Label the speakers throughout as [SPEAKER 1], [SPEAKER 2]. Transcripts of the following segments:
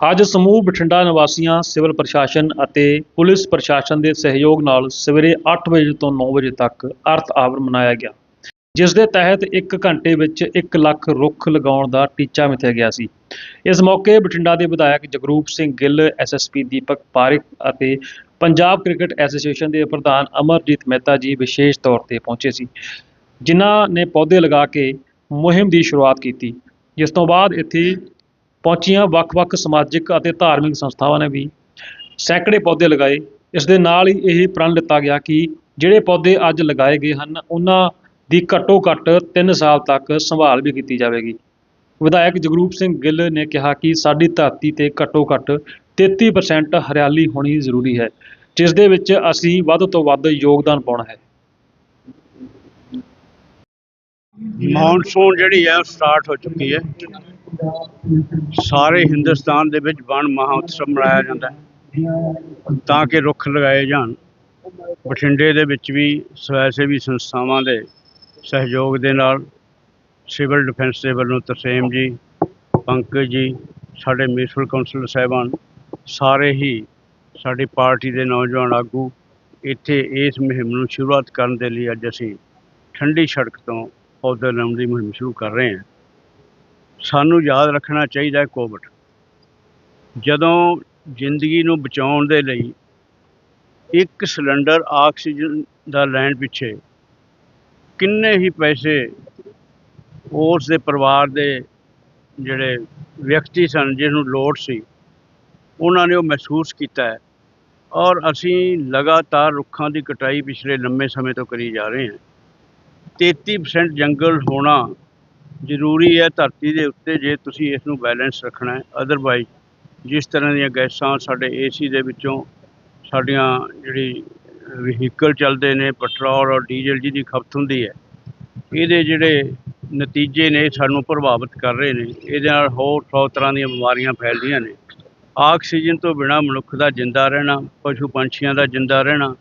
[SPEAKER 1] ਅੱਜ ਸਮੂਹ ਬਠਿੰਡਾ ਨਿਵਾਸੀਆਂ, ਸਿਵਲ ਪ੍ਰਸ਼ਾਸਨ ਅਤੇ ਪੁਲਿਸ ਪ੍ਰਸ਼ਾਸਨ ਦੇ ਸਹਿਯੋਗ ਨਾਲ ਸਵੇਰੇ 8 ਵਜੇ ਤੋਂ 9 ਵਜੇ ਤੱਕ ਅਰਥ ਆਵਰ ਮਨਾਇਆ ਗਿਆ, ਜਿਸ ਦੇ ਤਹਿਤ 1 ਘੰਟੇ ਵਿੱਚ 1 ਲੱਖ ਰੁੱਖ ਲਗਾਉਣ ਦਾ ਟੀਚਾ ਮਿਥਿਆ ਗਿਆ ਸੀ। ਇਸ ਮੌਕੇ ਬਠਿੰਡਾ ਦੇ ਵਿਧਾਇਕ ਜਗਰੂਪ ਸਿੰਘ ਗਿੱਲ ਐਸਐਸਪੀ ਦੀਪਕ ਪਾਰਿਕ ਅਤੇ ਪੰਜਾਬ ਕ੍ਰਿਕਟ ਐਸੋਸੀਏਸ਼ਨ ਦੇ ਪ੍ਰਧਾਨ ਅਮਰਜੀਤ ਮਹਿਤਾ ਜੀ ਵਿਸ਼ੇਸ਼ ਤੌਰ ਤੇ ਪਹੁੰਚੇ ਸੀ, ਜਿਨ੍ਹਾਂ ਨੇ ਪੌਦੇ ਲਗਾ ਕੇ ਮੁਹਿੰਮ ਦੀ ਸ਼ੁਰੂਆਤ ਕੀਤੀ, ਜਿਸ ਤੋਂ ਬਾਅਦ ਇੱਥੇ ਪਹੁੰਚੀਆਂ ਵੱਖ-ਵੱਖ ਸਮਾਜਿਕ ਅਤੇ ਧਾਰਮਿਕ ਸੰਸਥਾਵਾਂ ਨੇ ਵੀ ਸੈਂਕੜੇ ਪੌਦੇ ਲਗਾਏ। ਇਸ ਦੇ ਨਾਲ ਹੀ ਇਹ ਪ੍ਰਣ ਲਿੱਤਾ ਗਿਆ ਕਿ ਜਿਹੜੇ ਪੌਦੇ ਅੱਜ ਲਗਾਏ ਗਏ ਹਨ, ਉਹਨਾਂ ਦੀ ਘੱਟੋ-ਘੱਟ 3 ਸਾਲ ਤੱਕ ਸੰਭਾਲ ਵੀ ਕੀਤੀ ਜਾਵੇਗੀ। ਵਿਧਾਇਕ ਜਗਰੂਪ ਸਿੰਘ ਗਿੱਲ ਨੇ ਕਿਹਾ ਕਿ ਸਾਡੀ ਧਰਤੀ ਤੇ ਘੱਟੋ-ਘੱਟ 33% ਹਰਿਆਲੀ ਹੋਣੀ ਜ਼ਰੂਰੀ ਹੈ, ਜਿਸ ਦੇ ਵਿੱਚ ਅਸੀਂ ਵੱਧ ਤੋਂ ਵੱਧ ਯੋਗਦਾਨ ਪਾਉਣਾ ਹੈ।
[SPEAKER 2] ਮੌਨਸੂਨ ਜਿਹੜੀ ਹੈ ਸਟਾਰਟ ਹੋ ਚੁੱਕੀ ਹੈ। ਸਾਰੇ ਹਿੰਦੁਸਤਾਨ ਦੇ ਵਿੱਚ ਵਣ ਮਹਾਉਤਸਵ ਮਨਾਇਆ ਜਾਂਦਾ ਹੈ। ਤਾਂ ਕਿ ਰੁੱਖ ਲਗਾਏ ਜਾਣ। ਬਠਿੰਡੇ ਦੇ ਵਿੱਚ ਵੀ ਸਵੈ ਸੇਵੀ ਸੰਸਥਾਵਾਂ ਦੇ ਸਹਿਯੋਗ ਦੇ ਨਾਲ ਸਿਵਲ ਡਿਫੈਂਸ ਦੇ ਵੱਲੋਂ ਤਰਸੇਮ ਜੀ, ਪੰਕਜ ਜੀ, ਸਾਡੇ ਮਿਊਨਿਸਪਲ ਕਾਉਂਸਲਰ ਸਾਹਿਬਾਨ, ਸਾਰੇ ਹੀ ਸਾਡੀ ਪਾਰਟੀ ਦੇ ਨੌਜਵਾਨ ਆਗੂ ਇੱਥੇ ਇਸ ਮੁਹਿੰਮ ਨੂੰ ਸ਼ੁਰੂਆਤ ਕਰਨ ਦੇ ਲਈ ਅੱਜ ਅਸੀਂ ਠੰਡੀ ਸੜਕ ਤੋਂ ਪੌਦੇ ਲਾਉਣ ਦੀ ਮੁਹਿੰਮ ਸ਼ੁਰੂ ਕਰ ਰਹੇ ਹਾਂ। ਸਾਨੂੰ ਯਾਦ ਰੱਖਣਾ ਚਾਹੀਦਾ ਹੈ ਕੋਵਿਡ। ਜਦੋਂ ਜ਼ਿੰਦਗੀ ਨੂੰ ਬਚਾਉਣ ਦੇ ਲਈ ਇੱਕ ਸਿਲੰਡਰ ਆਕਸੀਜਨ ਦਾ ਲੈਣ ਪਿੱਛੇ ਕਿੰਨੇ ਹੀ ਪੈਸੇ ਉਸ ਦੇ ਪਰਿਵਾਰ ਦੇ ਜਿਹੜੇ ਵਿਅਕਤੀ ਸਨ ਜਿਸ ਨੂੰ ਲੋੜ ਸੀ, ਉਹਨਾਂ ਨੇ ਉਹ ਮਹਿਸੂਸ ਕੀਤਾ ਔਰ ਅਸੀਂ ਲਗਾਤਾਰ ਰੁੱਖਾਂ ਦੀ ਕਟਾਈ ਪਿਛਲੇ ਲੰਮੇ ਸਮੇਂ ਤੋਂ ਕਰੀ ਜਾ ਰਹੇ ਹਾਂ। 33% ਜੰਗਲ ਹੋਣਾ ਜ਼ਰੂਰੀ ਹੈ ਧਰਤੀ ਦੇ ਉੱਤੇ ਜੇ ਤੁਸੀਂ ਇਸ ਨੂੰ ਬੈਲੈਂਸ ਰੱਖਣਾ ਹੈ। ਅਦਰਵਾਈਜ਼ ਜਿਸ ਤਰ੍ਹਾਂ ਦੀਆਂ ਗੈਸਾਂ ਸਾਡੇ ਏਸੀ ਦੇ ਵਿੱਚੋਂ ਸਾਡੀਆਂ ਜਿਹੜੀ ਵਹੀਕਲ ਚੱਲਦੇ ਨੇ ਪੈਟਰੋਲ ਔਰ ਡੀਜ਼ਲ ਜਿਹਦੀ ਖਪਤ ਹੁੰਦੀ ਹੈ, ਇਹਦੇ ਜਿਹੜੇ ਨਤੀਜੇ ਨੇ ਸਾਨੂੰ ਪ੍ਰਭਾਵਿਤ ਕਰ ਰਹੇ ਨੇ। ਇਹਦੇ ਨਾਲ ਹੋਰ ਸੌ ਤਰ੍ਹਾਂ ਦੀਆਂ ਬਿਮਾਰੀਆਂ ਫੈਲਦੀਆਂ ਨੇ। ਆਕਸੀਜਨ ਤੋਂ ਬਿਨਾ ਮਨੁੱਖ ਦਾ ਜਿੰਦਾ ਰਹਿਣਾ, ਪਸ਼ੂ ਪੰਛੀਆਂ ਦਾ ਜਿੰਦਾ ਰਹਿਣਾ,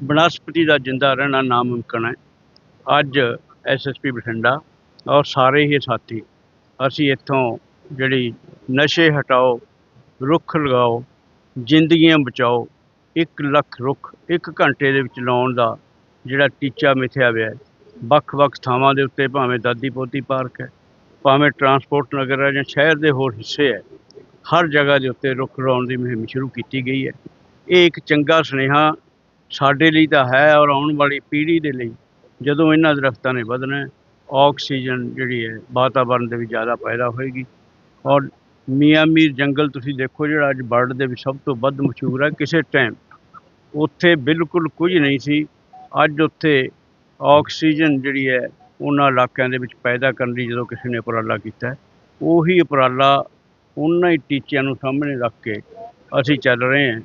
[SPEAKER 2] ਬਨਸਪਤੀ ਦਾ ਜਿੰਦਾ ਰਹਿਣਾ ਨਾਮੁਮਕਨ ਹੈ। ਅੱਜ ਐਸਐਸਪੀ ਬਠਿੰਡਾ ਔਰ ਸਾਰੇ ਹੀ ਸਾਥੀ, ਅਸੀਂ ਇੱਥੋਂ ਜਿਹੜੀ ਨਸ਼ੇ ਹਟਾਓ, ਰੁੱਖ ਲਗਾਓ, ਜ਼ਿੰਦਗੀਆਂ ਬਚਾਓ 1 ਲੱਖ ਰੁੱਖ 1 ਘੰਟੇ ਦੇ ਵਿੱਚ ਲਾਉਣ ਦਾ ਜਿਹੜਾ ਟੀਚਾ ਮਿਥਿਆ ਹੋਇਆ ਹੈ, ਵੱਖ-ਵੱਖ ਥਾਵਾਂ ਦੇ ਉੱਤੇ ਭਾਵੇਂ ਦਾਦੀ ਪੋਤੀ ਪਾਰਕ ਹੈ, ਭਾਵੇਂ ਟਰਾਂਸਪੋਰਟ ਨਗਰ ਹੈ ਜਾਂ ਸ਼ਹਿਰ ਦੇ ਹੋਰ ਹਿੱਸੇ ਹੈ, ਹਰ ਜਗ੍ਹਾ ਦੇ ਉੱਤੇ ਰੁੱਖ ਲਾਉਣ ਦੀ ਮੁਹਿੰਮ ਸ਼ੁਰੂ ਕੀਤੀ ਗਈ ਹੈ। ਇਹ ਇੱਕ ਚੰਗਾ ਸੁਨੇਹਾ ਸਾਡੇ ਲਈ ਤਾਂ ਹੈ ਔਰ ਆਉਣ ਵਾਲੀ ਪੀੜ੍ਹੀ ਦੇ ਲਈ, ਜਦੋਂ ਇਹਨਾਂ ਦਰਖਤਾਂ ਨੇ ਵਧਣਾ ਆਕਸੀਜਨ ਜਿਹੜੀ ਹੈ ਵਾਤਾਵਰਣ ਦੇ ਵਿੱਚ ਜ਼ਿਆਦਾ ਪੈਦਾ ਹੋਏਗੀ। ਔਰ ਮੀਆਂ ਮੀਰ ਜੰਗਲ ਤੁਸੀਂ ਦੇਖੋ ਜਿਹੜਾ ਅੱਜ ਵਰਲਡ ਦੇ ਵਿੱਚ ਸਭ ਤੋਂ ਵੱਧ ਮਸ਼ਹੂਰ ਹੈ, ਕਿਸੇ ਟਾਈਮ ਉੱਥੇ ਬਿਲਕੁਲ ਕੁਝ ਨਹੀਂ ਸੀ। ਅੱਜ ਉੱਥੇ ਆਕਸੀਜਨ ਜਿਹੜੀ ਹੈ ਉਹਨਾਂ ਇਲਾਕਿਆਂ ਦੇ ਵਿੱਚ ਪੈਦਾ ਕਰਨ ਦੀ ਜਦੋਂ ਕਿਸੇ ਨੇ ਉਪਰਾਲਾ ਕੀਤਾ ਉਹੀ ਉਪਰਾਲਾ ਉਹਨਾਂ ਹੀ ਟੀਚਿਆਂ ਨੂੰ ਸਾਹਮਣੇ ਰੱਖ ਕੇ ਅਸੀਂ ਚੱਲ ਰਹੇ ਹਾਂ।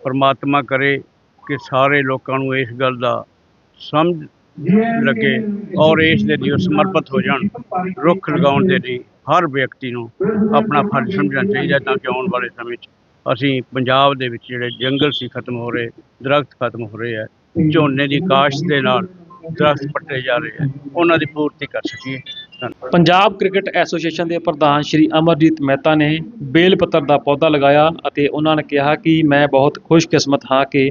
[SPEAKER 2] ਪਰਮਾਤਮਾ ਕਰੇ ਕਿ ਸਾਰੇ ਲੋਕਾਂ ਨੂੰ ਇਸ ਗੱਲ ਦਾ ਸਮਝ ਲੱਗੇ ਔਰ ਇਸ ਦੇ ਲਈ ਉਹ ਸਮਰਪਿਤ ਹੋ ਜਾਣ, ਰੁੱਖ ਲਗਾਉਣ ਦੇ ਲਈ ਹਰ ਵਿਅਕਤੀ ਨੂੰ ਆਪਣਾ ਫਰਜ਼ ਸਮਝਣਾ ਚਾਹੀਦਾ ਤਾਂ ਕਿ ਆਉਣ ਵਾਲੇ ਸਮੇਂ 'ਚ ਅਸੀਂ ਪੰਜਾਬ ਦੇ ਵਿੱਚ ਜਿਹੜੇ ਜੰਗਲ ਸੀ ਖਤਮ ਹੋ ਰਹੇ, ਦਰਖਤ ਖਤਮ ਹੋ ਰਹੇ ਆ ਝੋਨੇ ਦੀ ਕਾਸ਼ਤ ਦੇ ਨਾਲ ਦਰਖਤ ਪੱਟੇ ਜਾ ਰਹੇ ਆ ਉਹਨਾਂ ਦੀ ਪੂਰਤੀ ਕਰ ਸਕੀਏ।
[SPEAKER 1] ਪੰਜਾਬ ਕ੍ਰਿਕਟ ਐਸੋਸੀਏਸ਼ਨ ਦੇ ਪ੍ਰਧਾਨ ਸ਼੍ਰੀ ਅਮਰਜੀਤ ਮਹਿਤਾ ਨੇ ਬੇਲ ਪੱਤਰ ਦਾ ਪੌਦਾ ਲਗਾਇਆ ਅਤੇ ਉਹਨਾਂ ਨੇ ਕਿਹਾ ਕਿ ਮੈਂ ਬਹੁਤ ਖੁਸ਼ਕਿਸਮਤ ਹਾਂ ਕਿ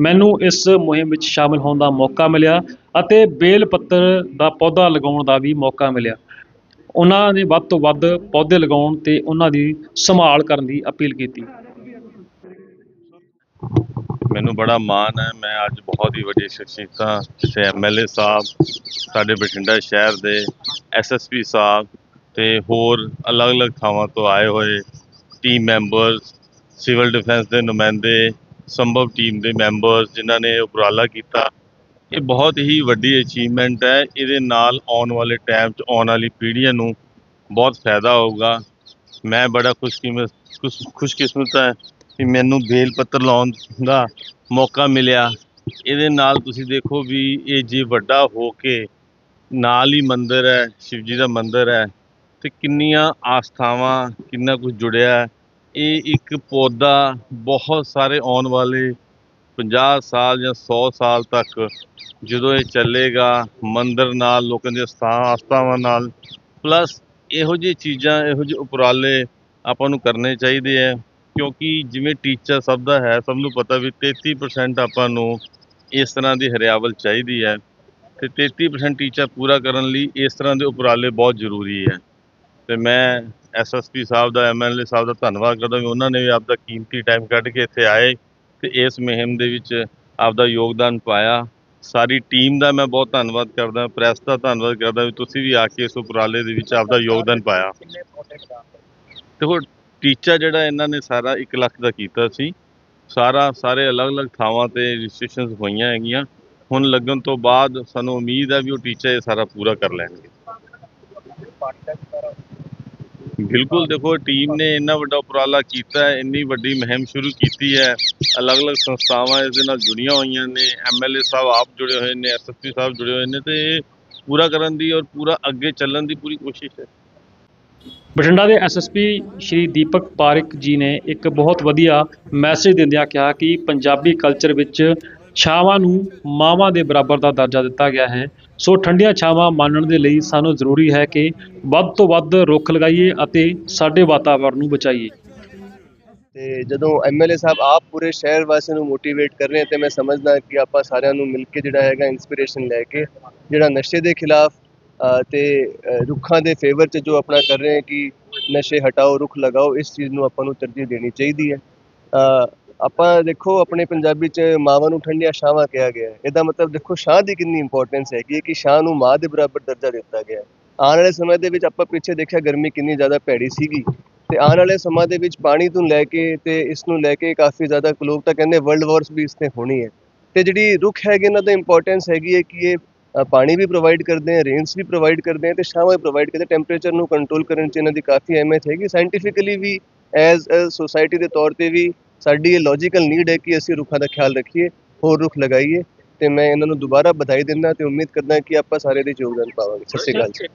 [SPEAKER 1] ਮੈਨੂੰ ਇਸ ਮੁਹਿੰਮ ਵਿੱਚ ਸ਼ਾਮਲ ਹੋਣ ਦਾ ਮੌਕਾ ਮਿਲਿਆ। ਅਤੇ ਬੇਲ ਪੱਤਰ ਦਾ ਪੌਦਾ ਲਗਾਉਣ ਦਾ ਵੀ ਮੌਕਾ ਮਿਲਿਆ। ਉਹਨਾਂ ਨੇ ਵੱਧ ਤੋਂ ਵੱਧ ਪੌਦੇ ਲਗਾਉਣ ਤੇ ਉਹਨਾਂ ਦੀ ਸੰਭਾਲ ਕਰਨ ਦੀ ਅਪੀਲ ਕੀਤੀ।
[SPEAKER 3] ਮੈਨੂੰ ਬੜਾ ਮਾਣ ਹੈ। ਮੈਂ ਅੱਜ ਬਹੁਤ ਹੀ ਵੱਡੀ ਸ਼ਖਸੀਅਤਾਂ ਜਿਵੇਂ ਐਮਐਲਏ ਸਾਹਿਬ, ਸਾਡੇ ਬਠਿੰਡਾ ਸ਼ਹਿਰ ਦੇ ਐਸਐਸਪੀ ਸਾਹਿਬ ਤੇ ਹੋਰ ਅਲੱਗ-ਅਲੱਗ ਥਾਵਾਂ ਤੋਂ ਆਏ ਹੋਏ ਟੀਮ ਮੈਂਬਰਸ ਸਿਵਲ ਡਿਫੈਂਸ ਦੇ ਨੁਮਾਇੰਦੇ, ਸੰਭਵ ਟੀਮ ਦੇ ਮੈਂਬਰਸ ਜਿਨ੍ਹਾਂ ਨੇ ਉਪਰਾਲਾ ਕੀਤਾ। ਇਹ ਬਹੁਤ ਹੀ ਵੱਡੀ ਅਚੀਵਮੈਂਟ ਹੈ। ਇਹਦੇ ਨਾਲ ਆਉਣ ਵਾਲੇ ਟਾਈਮ 'ਚ ਆਉਣ ਵਾਲੀ ਪੀੜ੍ਹੀਆਂ ਨੂੰ ਬਹੁਤ ਫਾਇਦਾ ਹੋਊਗਾ। ਮੈਂ ਬੜਾ ਖੁਸ਼ਕਿਸਮਤ ਖੁਸ਼- ਖੁਸ਼ਕਿਸਮਤ ਹੈ ਕਿ ਮੈਨੂੰ ਬੇਲ ਪੱਤਰ ਲਾਉਣ ਦਾ ਮੌਕਾ ਮਿਲਿਆ। ਇਹਦੇ ਨਾਲ ਤੁਸੀਂ ਦੇਖੋ ਵੀ ਇਹ ਜੇ ਵੱਡਾ ਹੋ ਕੇ ਨਾਲ ਹੀ ਮੰਦਿਰ ਹੈ ਸ਼ਿਵ ਜੀ ਦਾ ਮੰਦਿਰ ਹੈ, ਤੇ ਕਿੰਨੀਆਂ ਆਸਥਾਵਾਂ, ਕਿੰਨਾ ਕੁਝ ਜੁੜਿਆ ਇਹ ਇੱਕ ਪੌਦਾ ਬਹੁਤ ਸਾਰੇ ਆਉਣ ਵਾਲੇ 50 ਸਾਲ ਜਾਂ 100 ਸਾਲ ਤੱਕ ਜਦੋਂ ਇਹ ਚੱਲੇਗਾ, ਮੰਦਰ ਨਾਲ, ਲੋਕਾਂ ਦੀਆਂ ਆਸਥਾਵਾਂ ਨਾਲ ਪਲੱਸ ਇਹੋ ਜਿਹੀ ਚੀਜ਼ਾਂ, ਇਹੋ ਜਿਹੇ ਉਪਰਾਲੇ ਆਪਾਂ ਨੂੰ ਕਰਨੇ ਚਾਹੀਦੇ ਹੈ ਕਿਉਂਕਿ ਜਿਵੇਂ ਟੀਚਰ ਸਭ ਦਾ ਹੈ, ਸਭ ਨੂੰ ਪਤਾ ਵੀ 33% ਆਪਾਂ ਨੂੰ ਇਸ ਤਰ੍ਹਾਂ ਦੀ ਹਰਿਆਵਲ ਚਾਹੀਦੀ ਹੈ ਤੇ 33% ਟੀਚਰ ਪੂਰਾ ਕਰਨ ਲਈ ਇਸ ਤਰ੍ਹਾਂ ਦੇ ਉਪਰਾਲੇ ਬਹੁਤ ਜ਼ਰੂਰੀ ਹੈ। ਤੇ ਮੈਂ ਐਸਐਸਪੀ ਸਾਹਿਬ ਦਾ ਐਮਐਲਏ ਸਾਹਿਬ ਦਾ ਧੰਨਵਾਦ ਕਰਦਾ ਵੀ ਉਹਨਾਂ ਨੇ ਵੀ ਆਪਦਾ ਕੀਮਤੀ ਟਾਈਮ ਕੱਢ ਕੇ ਇੱਥੇ ਆਏ। ਤੇ ਇਸ ਮੁਹਿੰਮ ਦੇ ਵਿੱਚ ਆਪਦਾ ਯੋਗਦਾਨ ਪਾਇਆ। ਸਾਰੀ ਟੀਮ ਦਾ ਮੈਂ ਬਹੁਤ ਧੰਨਵਾਦ ਕਰਦਾ, ਪ੍ਰੈਸ ਦਾ ਧੰਨਵਾਦ ਕਰਦਾ ਵੀ ਤੁਸੀਂ ਵੀ ਆ ਕੇ ਇਸ ਉਪਰਾਲੇ ਦੇ ਵਿੱਚ ਆਪਦਾ ਯੋਗਦਾਨ ਪਾਇਆ। ਦੇਖੋ ਟੀਚਾ ਜਿਹੜਾ ਇਹਨਾਂ ਨੇ ਸਾਰਾ 1 ਲੱਖ ਦਾ ਕੀਤਾ ਸੀ। ਸਾਰਾ, ਸਾਰੇ ਅਲੱਗ-ਅਲੱਗ ਥਾਵਾਂ ਤੇ ਰਜਿਸਟ੍ਰੇਸ਼ਨਸ ਹੋਈਆਂ ਹੈਗੀਆਂ। ਹੁਣ ਲੱਗਣ ਤੋਂ ਬਾਅਦ ਸਾਨੂੰ ਉਮੀਦ ਹੈ ਵੀ ਉਹ ਟੀਚਾ ਇਹ ਸਾਰਾ ਪੂਰਾ ਕਰ ਲੈਣਗੇ। ਬਿਲਕੁਲ ਦੇਖੋ ਟੀਮ ਨੇ ਇੰਨਾ ਵੱਡਾ ਉਪਰਾਲਾ ਕੀਤਾ ਹੈ, ਇੰਨੀ ਵੱਡੀ ਮੁਹਿੰਮ ਸ਼ੁਰੂ ਕੀਤੀ ਹੈ। ਅਲੱਗ-ਅਲੱਗ ਸੰਸਥਾਵਾਂ ਇਸ ਦੇ ਨਾਲ ਜੁੜੀਆਂ ਹੋਈਆਂ ਨੇ ਐਮਐਲਏ ਸਾਹਿਬ ਆਪ ਜੁੜੇ ਹੋਏ ਨੇ ਐਸਐਸਪੀ ਸਾਹਿਬ ਜੁੜੇ ਹੋਏ ਨੇ, ਤੇ ਇਹ ਪੂਰਾ ਕਰਨ ਦੀ ਔਰ ਪੂਰਾ ਅੱਗੇ ਚੱਲਣ ਦੀ ਪੂਰੀ ਕੋਸ਼ਿਸ਼ ਹੈ।
[SPEAKER 1] ਬਠਿੰਡਾ ਦੇ ਐਸਐਸਪੀ ਸ਼੍ਰੀ ਦੀਪਕ ਪਾਰਿਕ ਜੀ ਨੇ ਇੱਕ ਬਹੁਤ ਵਧੀਆ ਮੈਸੇਜ ਦਿੰਦਿਆਂ ਕਿਹਾ ਕਿ ਪੰਜਾਬੀ ਕਲਚਰ ਵਿੱਚ ਛਾਵਾਂ ਨੂੰ ਮਾਵਾਂ ਦੇ ਬਰਾਬਰ ਦਾ ਦਰਜਾ ਦਿੱਤਾ ਗਿਆ ਹੈ। ਸੋ ਠੰਡੀਆਂ ਛਾਵਾਂ ਮਾਨਣ ਦੇ ਲਈ ਸਾਨੂੰ ਜ਼ਰੂਰੀ ਹੈ ਕਿ ਵੱਧ ਤੋਂ ਵੱਧ ਰੁੱਖ ਲਗਾਈਏ ਅਤੇ ਸਾਡੇ ਵਾਤਾਵਰਣ ਨੂੰ ਬਚਾਈਏ।
[SPEAKER 4] ਤੇ ਜਦੋਂ ਐਮਐਲਏ ਸਾਹਿਬ ਆਪ ਪੂਰੇ ਸ਼ਹਿਰ ਵਾਸੀਆਂ ਨੂੰ ਮੋਟੀਵੇਟ ਕਰ ਰਹੇ ਤੇ ਮੈਂ ਸਮਝਦਾ ਕਿ ਆਪਾਂ ਸਾਰਿਆਂ ਨੂੰ ਮਿਲ ਕੇ ਜਿਹੜਾ ਹੈਗਾ ਇਨਸਪੀਰੇਸ਼ਨ ਲੈ ਕੇ ਜਿਹੜਾ ਨਸ਼ੇ ਦੇ ਖਿਲਾਫ ਅ, ਤੇ ਰੁੱਖਾਂ ਦੇ ਫੇਵਰ 'ਚ ਜੋ ਆਪਣਾ ਕਰ ਰਹੇ ਕਿ ਨਸ਼ੇ ਹਟਾਓ ਰੁੱਖ ਲਗਾਓ ਇਸ ਚੀਜ਼ ਨੂੰ ਆਪਾਂ ਨੂੰ ਤਰਜੀਹ ਦੇਣੀ ਚਾਹੀਦੀ ਹੈ। ਆਪਾਂ ਦੇਖੋ, ਆਪਣੇ ਪੰਜਾਬੀ 'ਚ ਮਾਵਾਂ ਨੂੰ ਠੰਡੀਆਂ ਛਾਵਾਂ ਕਿਹਾ ਗਿਆ ਹੈ। ਇਹਦਾ ਮਤਲਬ ਦੇਖੋ ਛਾਂ ਦੀ ਕਿੰਨੀ ਇੰਪੋਰਟੈਂਸ ਹੈਗੀ ਹੈ ਕਿ ਛਾਂ ਨੂੰ ਮਾਂ ਦੇ ਬਰਾਬਰ ਦਰਜਾ ਦਿੱਤਾ ਗਿਆ ਹੈ। ਆਉਣ ਵਾਲੇ ਸਮੇਂ ਦੇ ਵਿੱਚ ਆਪਾਂ ਪਿੱਛੇ ਦੇਖਿਆ ਗਰਮੀ ਕਿੰਨੀ ਜ਼ਿਆਦਾ ਭੈੜੀ ਸੀਗੀ। ਤੇ ਆਉਣ ਵਾਲੇ ਸਮਾਂ ਦੇ ਵਿੱਚ ਪਾਣੀ ਤੋਂ ਲੈ ਕੇ ਤੇ ਇਸ ਨੂੰ ਲੈ ਕੇ ਕਾਫੀ ਜ਼ਿਆਦਾ ਲੋਕ ਤਾਂ ਕਹਿੰਦੇ ਵਰਲਡ ਵਾਰਸ ਵੀ ਇਸ ਤੇ ਹੋਣੀ ਹੈ। ਤੇ ਜਿਹੜੀ ਰੁੱਖ ਹੈਗੇ ਇਹਨਾਂ ਦਾ ਇੰਪੋਰਟੈਂਸ ਹੈਗੀ ਹੈ ਕਿ ਇਹ ਪਾਣੀ ਵੀ ਪ੍ਰੋਵਾਈਡ ਕਰਦੇ ਹੈ ਰੇਨਸ ਵੀ ਪ੍ਰੋਵਾਈਡ ਕਰਦੇ ਹੈ ਤੇ ਛਾਵਾਂ ਵੀ ਪ੍ਰੋਵਾਈਡ ਕਰਦੇ ਟੈਂਪਰੇਚਰ ਨੂੰ ਕੰਟਰੋਲ ਕਰਨ 'ਚ ਇਹਨਾਂ ਦੀ ਕਾਫੀ ਅਹਿਮੀਅਤ ਹੈਗੀ। ਸਾਇੰਟੀਫਿਕਲੀ ਵੀ ਐਜ਼ ਅ ਸੋਸਾਇਟੀ ਦੇ ਤੌਰ ਤੇ ਵੀ ਸਾਡੀ ਇਹ ਲੌਜੀਕਲ ਨੀਡ ਹੈ ਕਿ ਅਸੀਂ ਰੁੱਖਾਂ ਦਾ ਖਿਆਲ ਰੱਖੀਏ, ਹੋਰ ਰੁੱਖ ਲਗਾਈਏ ਤੇ ਮੈਂ ਇਹਨਾਂ ਨੂੰ ਦੁਬਾਰਾ ਵਧਾਈ ਦਿੰਦਾ ਤੇ ਉਮੀਦ ਕਰਦਾ ਕਿ ਆਪਾਂ ਸਾਰੇ ਦੇ ਯੋਗਦਾਨ ਪਾਵਾਂਗੇ। ਸਤਿ ਸ਼੍ਰੀ ਅਕਾਲ ਜੀ।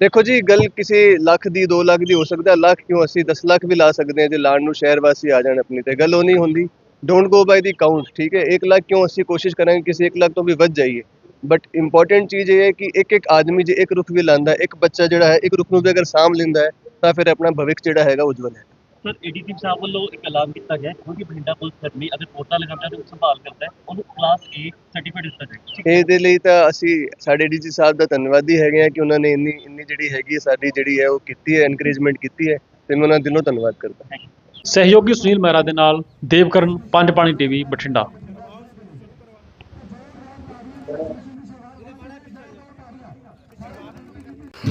[SPEAKER 4] ਦੇਖੋ ਜੀ, ਗੱਲ ਕਿਸੇ ਲੱਖ ਦੀ 2 ਲੱਖ ਦੀ ਹੋ ਸਕਦਾ ਲੱਖ ਕਿਉਂ? ਅਸੀਂ 10 ਲੱਖ ਵੀ ਲਾ ਸਕਦੇ ਹਾਂ ਜੇ ਲਾਣ ਨੂੰ ਸ਼ਹਿਰ ਵਾਸੀ ਆ ਜਾਣ ਆਪਣੀ ਤੇ। ਗੱਲ ਉਹ ਨਹੀਂ ਹੁੰਦੀ। Don't go by the count ਠੀਕ ਹੈ? 1 ਲੱਖ ਕਿਉਂ? ਅਸੀਂ ਕੋਸ਼ਿਸ਼ ਕਰਾਂਗੇ ਕਿਸੇ 1 ਲੱਖ ਤੋਂ ਵੀ ਵੱਧ ਜਾਈਏ। ਬਟ ਇੰਪੋਰਟੈਂਟ ਚੀਜ਼ ਇਹ ਹੈ ਕਿ ਇੱਕ ਇੱਕ ਆਦਮੀ ਜੇ ਇੱਕ ਰੁੱਖ ਵੀ ਲਾਂਦਾ ਇੱਕ ਬੱਚਾ ਜਿਹੜਾ ਹੈ, ਇੱਕ ਰੁੱਖ ਨੂੰ ਵੀ ਅਗਰ ਸਾਂਭ ਲੈਂਦਾ ਹੈ ਤਾਂ ਫਿਰ ਆਪਣਾ ਭਵਿੱਖ ਜਿਹੜਾ ਹੈਗਾ ਉਜਵਲ ਹੈ।
[SPEAKER 5] ਸਰ ਏਡੀਟਿਵ ਸਾਹਿਬ ਵੱਲੋਂ ਇੱਕ ਐਲਾਨ ਕੀਤਾ ਗਿਆ ਹੈ ਕਿਉਂਕਿ ਬਠਿੰਡਾ ਪੁਲਿਸ ਕਰਮੀ ਅਗਰ ਪੌਦਾ ਲਗਾਉਂਦਾ ਹੈ ਉਹਨੂੰ ਸੰਭਾਲ ਕਰਦਾ ਹੈ ਉਹਨੂੰ ਕਲਾਸ A ਸਰਟੀਫਿਕੇਟ ਦਿੱਤਾ ਜਾਏਗਾ।
[SPEAKER 4] ਇਹਦੇ ਲਈ ਤਾਂ ਅਸੀਂ ਸਾਡੇ ਡੀਜੀ ਸਾਹਿਬ ਦਾ ਧੰਨਵਾਦੀ ਹੈਗੇ ਆ ਕਿ ਉਹਨਾਂ ਨੇ ਇੰਨੀ ਇੰਨੀ ਜਿਹੜੀ ਹੈਗੀ ਹੈ ਸਾਡੀ ਜਿਹੜੀ ਹੈ ਉਹ ਕੀਤੀ ਹੈ ਐਨਕਰੇਜਮੈਂਟ ਕੀਤੀ ਹੈ ਤੇ ਮੈਂ ਉਹਨਾਂ ਦਾ ਦਿਲੋਂ ਧੰਨਵਾਦ ਕਰਦਾ
[SPEAKER 1] ਸਹਿਯੋਗੀ ਸੁਨੀਲ ਮਹਿਰਾ ਦੇ ਨਾਲ ਦੇਵਕਰਨ ਪੰਜ ਪਾਣੀ ਟੀਵੀ ਬਠਿੰਡਾ।